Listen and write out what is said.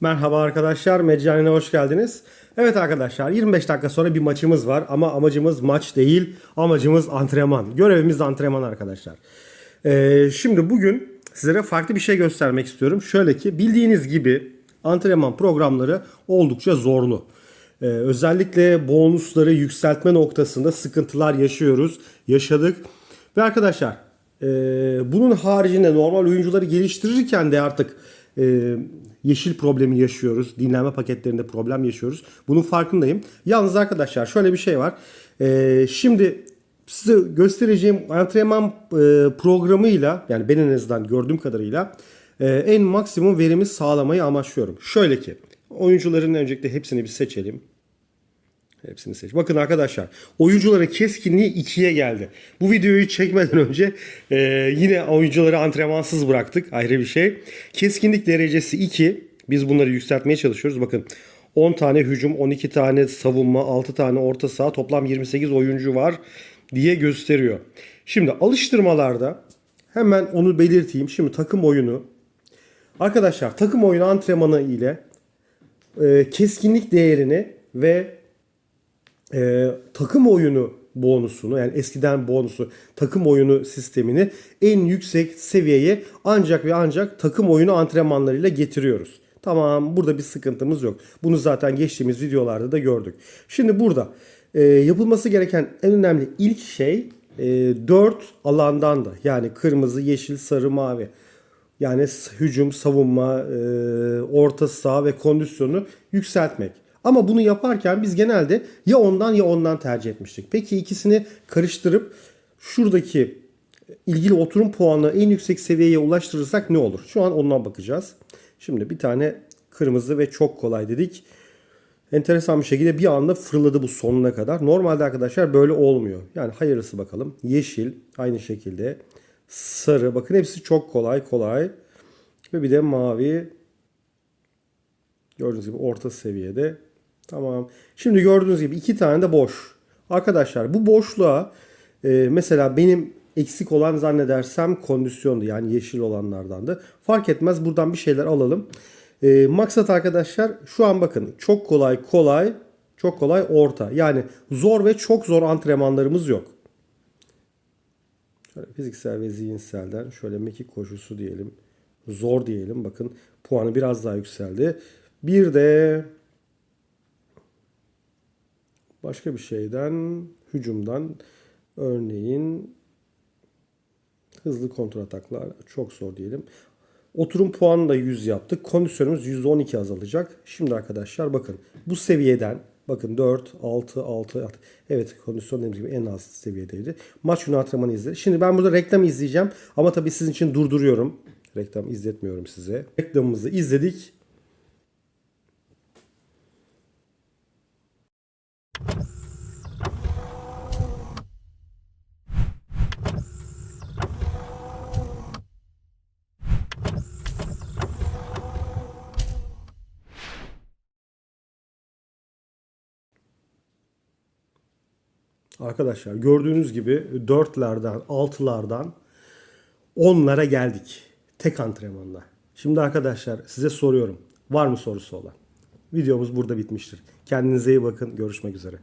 Merhaba arkadaşlar, Meccanine hoş geldiniz. Evet arkadaşlar, 25 dakika sonra bir maçımız var ama amacımız maç değil, amacımız antrenman. Görevimiz de antrenman arkadaşlar. Ee, şimdi bugün sizlere farklı bir şey göstermek istiyorum. Şöyle ki bildiğiniz gibi antrenman programları oldukça zorlu. Ee, özellikle bonusları yükseltme noktasında sıkıntılar yaşıyoruz, yaşadık. Ve arkadaşlar e, bunun haricinde normal oyuncuları geliştirirken de artık e, yeşil problemi yaşıyoruz. Dinlenme paketlerinde problem yaşıyoruz. Bunun farkındayım. Yalnız arkadaşlar şöyle bir şey var. E, şimdi size göstereceğim antrenman e, programıyla yani ben en azından gördüğüm kadarıyla e, en maksimum verimi sağlamayı amaçlıyorum. Şöyle ki oyuncuların öncelikle hepsini bir seçelim. Hepsini seç. Bakın arkadaşlar oyuncuların keskinliği 2'ye geldi. Bu videoyu çekmeden önce e, yine oyuncuları antrenmansız bıraktık. Ayrı bir şey. Keskinlik derecesi 2. Biz bunları yükseltmeye çalışıyoruz. Bakın 10 tane hücum, 12 tane savunma, 6 tane orta saha toplam 28 oyuncu var diye gösteriyor. Şimdi alıştırmalarda hemen onu belirteyim. Şimdi takım oyunu Arkadaşlar takım oyunu antrenmanı ile e, keskinlik değerini ve e, takım oyunu bonusunu yani eskiden bonusu takım oyunu sistemini en yüksek seviyeye ancak ve ancak takım oyunu antrenmanlarıyla getiriyoruz. Tamam burada bir sıkıntımız yok. Bunu zaten geçtiğimiz videolarda da gördük. Şimdi burada e, yapılması gereken en önemli ilk şey e, 4 alandan da yani kırmızı, yeşil, sarı, mavi. Yani hücum, savunma, e, orta saha ve kondisyonu yükseltmek. Ama bunu yaparken biz genelde ya ondan ya ondan tercih etmiştik. Peki ikisini karıştırıp şuradaki ilgili oturum puanını en yüksek seviyeye ulaştırırsak ne olur? Şu an ondan bakacağız. Şimdi bir tane kırmızı ve çok kolay dedik. Enteresan bir şekilde bir anda fırladı bu sonuna kadar. Normalde arkadaşlar böyle olmuyor. Yani hayırlısı bakalım. Yeşil aynı şekilde. Sarı bakın hepsi çok kolay kolay. Ve bir de mavi. Gördüğünüz gibi orta seviyede. Tamam. Şimdi gördüğünüz gibi iki tane de boş. Arkadaşlar bu boşluğa e, mesela benim eksik olan zannedersem kondisyondu. Yani yeşil olanlardandı. Fark etmez buradan bir şeyler alalım. E, maksat arkadaşlar şu an bakın çok kolay kolay çok kolay orta. Yani zor ve çok zor antrenmanlarımız yok. Şöyle fiziksel ve zihinselden şöyle mekik koşusu diyelim. Zor diyelim. Bakın puanı biraz daha yükseldi. Bir de başka bir şeyden hücumdan örneğin hızlı kontrataklar çok zor diyelim. Oturum puanını da 100 yaptık. Kondisyonumuz %12 azalacak. Şimdi arkadaşlar bakın bu seviyeden bakın 4, 6, 6, 6. Evet kondisyon dediğimiz gibi en az seviyedeydi. Maç günü antrenmanı izledi. Şimdi ben burada reklam izleyeceğim. Ama tabii sizin için durduruyorum. Reklam izletmiyorum size. Reklamımızı izledik. Arkadaşlar gördüğünüz gibi 4'lerden 6'lardan 10'lara geldik. Tek antrenmanda. Şimdi arkadaşlar size soruyorum. Var mı sorusu olan? Videomuz burada bitmiştir. Kendinize iyi bakın. Görüşmek üzere.